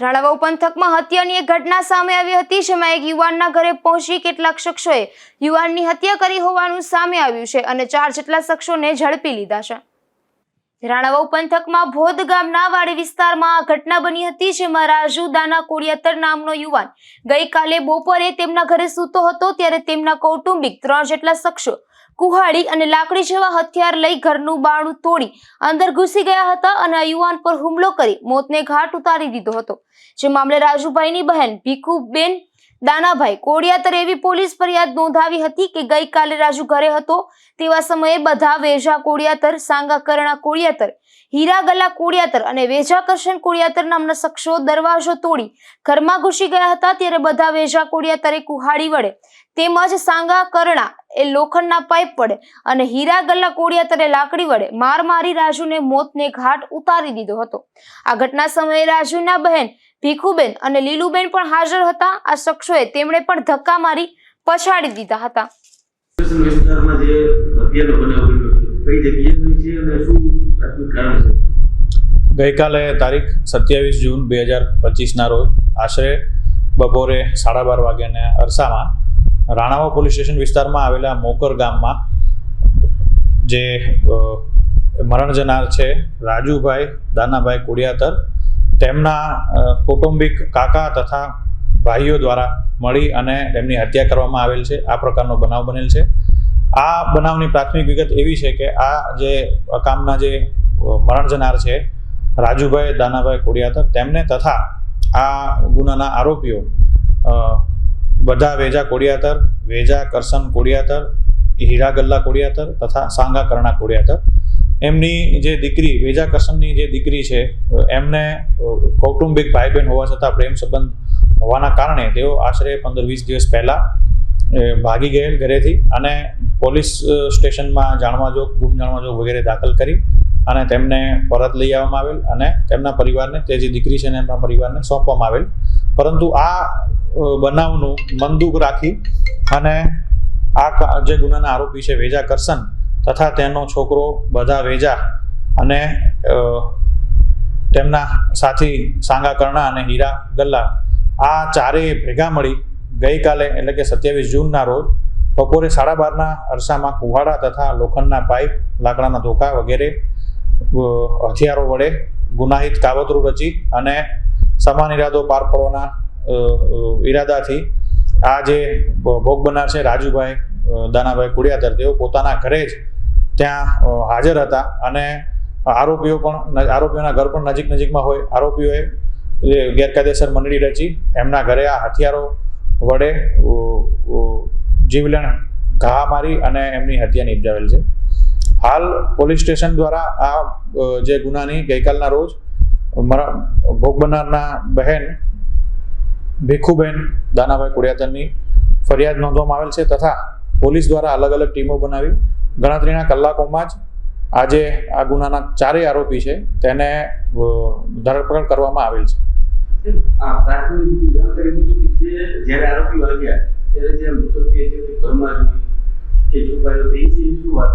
રાણાવાવ પંથકમાં હત્યાની એક ઘટના સામે આવી હતી, જેમાં એક યુવાનના ઘરે પહોંચી કેટલાક શખ્સોએ યુવાનની હત્યા કરી હોવાનું સામે આવ્યું છે અને ચાર જેટલા શખ્સોને ઝડપી લીધા છે. રાણાવાવ પંથકમાં ભોદ ગામના વાડી વિસ્તારમાં આ ઘટના બની હતી, જેમાં રાજુ દાના કોડિયાતર નામનો યુવાન ગઈકાલે બપોરે તેમના ઘરે સૂતો હતો, ત્યારે તેમના કૌટુંબિક ત્રણ જેટલા શખ્સો કુહાડી અને લાકડી જેવા હથિયાર લઈ ઘરનું બાણું તોડી અંદર ઘૂસી ગયા હતા અને યુવાન પર હુમલો કરી મોતને ઘાટ ઉતારી દીધો હતો. જે મામલે રાજુભાઈની બહેન ભીખુબેન દાનાભાઈ, કોડિયાતર એવી પોલીસ ફરિયાદ નોંધાવી હતી કે ગઈકાલે રાજુ ઘરે હતો? તેવા સમયે બધા વેજા કોડિયાતર સાંગા કરણા કોડિયાતર હીરાગલા કોડિયાતર અને વેજા કરશન કોડિયાતર નામના શખ્સો દરવાજો તોડી ઘરમાં ઘૂસી ગયા હતા ત્યારે બધા વેજા કોડિયાતરે કુહાડી વડે તેમજ સાંગા કરણા એ લોખંડના પાઇપ વડે અને હીરાગલ્લા કોડિયાતરે લાકડી વડે માર મારી રાજુને મોતને ઘાટ ઉતારી દીધો હતો. આ ઘટના સમયે રાજુના બહેન ભીખુબેન અને લીલુબેન પણ હાજર હતા. આ શખ્સોએ તેમણે પણ ધક્કા મારી પછાડી દીધા હતા. વિસ્તારમાં જે હત્યાનો બનાવ કઈ જગ્યાએ છે અને શું પ્રાથમિક કારણ છે? ગઈકાલે તારીખ સત્યાવીસ જૂન બે હજાર પચીસના રોજ આશરે બપોરે સાડા બાર વાગ્યાના અરસામાં રાણાવા પોલીસ સ્ટેશન વિસ્તારમાં આવેલા મોકર ગામમાં જે મરણ જનાર છે રાજુભાઈ દાનાભાઈ કુડિયાતર તેમના કૌટુંબિક કાકા તથા ભાઈઓ દ્વારા મળી અને તેમની હત્યા કરવામાં આવેલ છે. આ પ્રકારનો બનાવ બનેલ છે. આ બનાવની પ્રાથમિક વિગત એવી છે કે આ જે કામના જે મરણ જનાર છે, રાજુભાઈ દાનાભાઈ કોડિયાતર, તેમને તથા આ ગુનાના આરોપીઓ બધા વેજા કોડિયાતર, વેજા કરસન કોડિયાતર, હીરાગલ્લા કોડિયાતર તથા સાંગા કરણા કોડિયાતર એમની જે દીકરી, વેજા કરસનની જે દીકરી છે, એમને કૌટુંબિક ભાઈ બહેન હોવા છતાં પ્રેમ સંબંધ હોવાના કારણે તેઓ આશરે પંદર વીસ દિવસ પહેલાં ભાગી ગયેલ ઘરેથી અને પોલીસ સ્ટેશનમાં જાણવા જોગ ગુમ જાણવા જોગ વગેરે દાખલ કરી અને તેમને પરત લઈ આવવામાં આવેલ અને તેમના પરિવારને, તે જે દીકરી છે ને એમના પરિવારને સોંપવામાં આવેલ. પરંતુ આ બનાવનું મંદુક રાખી અને આ જે ગુનાના આરોપી છે, વેજા કરસન તથા તેનો છોકરો બધા વેજા અને તેમના સાથી સાંગા કર્ણા અને હીરા ગલ્લા આ ચારેય ભેગા મળી ગઈકાલે એટલે કે સત્યાવીસ જૂનના રોજ બપોરે સાડા બારના અરસામાં કુહાડા તથા લોખંડના પાઇપ, લાકડાના ધોકા વગેરે હથિયારો વડે ગુનાહિત કાવતરું રચી અને સમાન ઈરાદો પાર પાડવાના ઈરાદાથી આ જે ભોગ બનનાર છે રાજુભાઈ દાનાભાઈ કુડિયાતર, તેઓ પોતાના ઘરે જ ત્યાં હાજર હતા અને આરોપીઓ પણ આરોપીઓના ઘર પણ નજીક નજીકમાં હોય. આરોપીઓએ ગેરકાયદેસર મંડળી રચી. એમના ઘરે આ હથિયારો વડે જીવલેણ ઘા મારી અને એમની હત્યા નિપજાવેલ છે. હાલ પોલીસ સ્ટેશન દ્વારા આ જે ગુનાની ગઈકાલના રોજ ભોગ બનનારના બહેન ભીખુબેન દાનાભાઈ કુડિયાતરની ફરિયાદ નોંધવામાં આવેલ છે તથા પોલીસ દ્વારા અલગ અલગ ટીમો બનાવી ગણતરીના કલાકોમાં જ આજે આ ગુનાના ચારેય આરોપી છે તેને ધરપકડ કરવામાં આવેલ છે. આ જે જ્યારે આરોપીઓ આવ્યા ત્યારે જે મૃતદેહ છે તે ઘરમાં જ એ છુપાયો તે શું વાત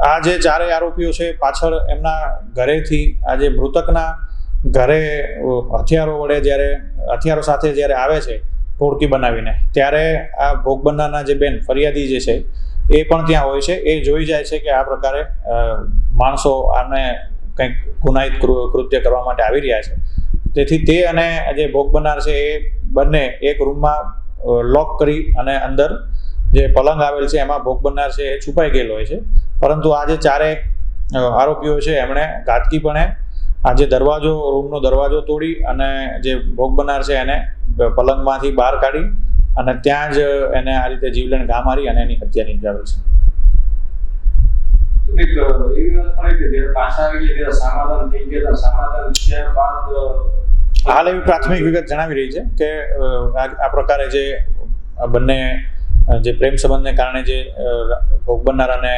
આ જે ચારેય આરોપીઓ છે પાછળ એમના ઘરેથી આ જે મૃતકના ઘરે હથિયારો વડે જ્યારે હથિયારો સાથે જ્યારે આવે છે ટોળકી બનાવીને ત્યારે આ ભોગ બનનારના જે બેન ફરિયાદી જે છે એ પણ ત્યાં હોય છે. એ જોઈ જાય છે કે આ પ્રકારે માણસો આને કંઈક ગુનાહિત કૃત્ય કરવા માટે આવી રહ્યા છે. તેથી તે અને જે ભોગ બનનાર છે એ બંને એક રૂમમાં લોક કરી અને અંદર જે પલંગ આવેલ છે એમાં ભોગ બનનાર છે એ છુપાઈ ગયેલો હોય છે. પરંતુ આ જે ચારે આરોપીઓ છે એમણે ઘાતકીપણે આ જે દરવાજો, રૂમનો દરવાજો તોડી અને જે ભોગ બનનાર છે એને પલંગમાંથી બહાર કાઢી અને ત્યાં જ એને આ રીતે જીવલેણ ઘા મારી અને એની હત્યા નિપજાવેલ છે. એવી વાત પણ કે જ્યારે પાછા આવી ગયા સમાધાન થઈ ગયા સમાધાન થયા બાદ હાલ એવી પ્રાથમિક વિગત જણાવી રહી છે કે આ પ્રકારે જે આ બંને જે પ્રેમ સંબંધને કારણે જે ભોગ બનનાર અને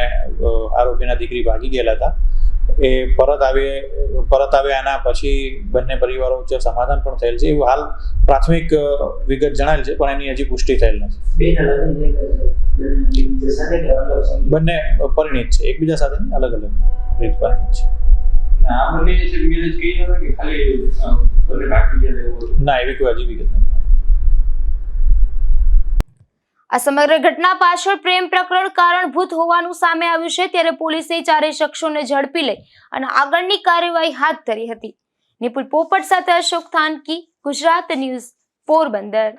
આરોપીના દીકરી ભાગી ગયેલા હતા. એ પરત આવે પરત આવે એના પછી બંને પરિવારો વચ્ચે સમાધાન પણ થયેલ છે. એવું હાલ પ્રાથમિક વિગત જણાયેલ છે પણ એની હજી પુષ્ટિ થયેલ નથી. બેના પરિણીત છે. એકબીજા સાથે અલગ અલગ રીત પરિણીત છે. ના એવી કોઈ હજી વિગત નથી. આ સમગ્ર ઘટના પાછળ પ્રેમ પ્રકરણ કારણભૂત હોવાનું સામે આવ્યું છે ત્યારે પોલીસે ચારેય શખ્સોને ઝડપી લઈ અને આગળની કાર્યવાહી હાથ ધરી હતી. નિપુલ પોપટ સાથે અશોક થાનકી, ગુજરાત ન્યૂઝ પોરબંદર.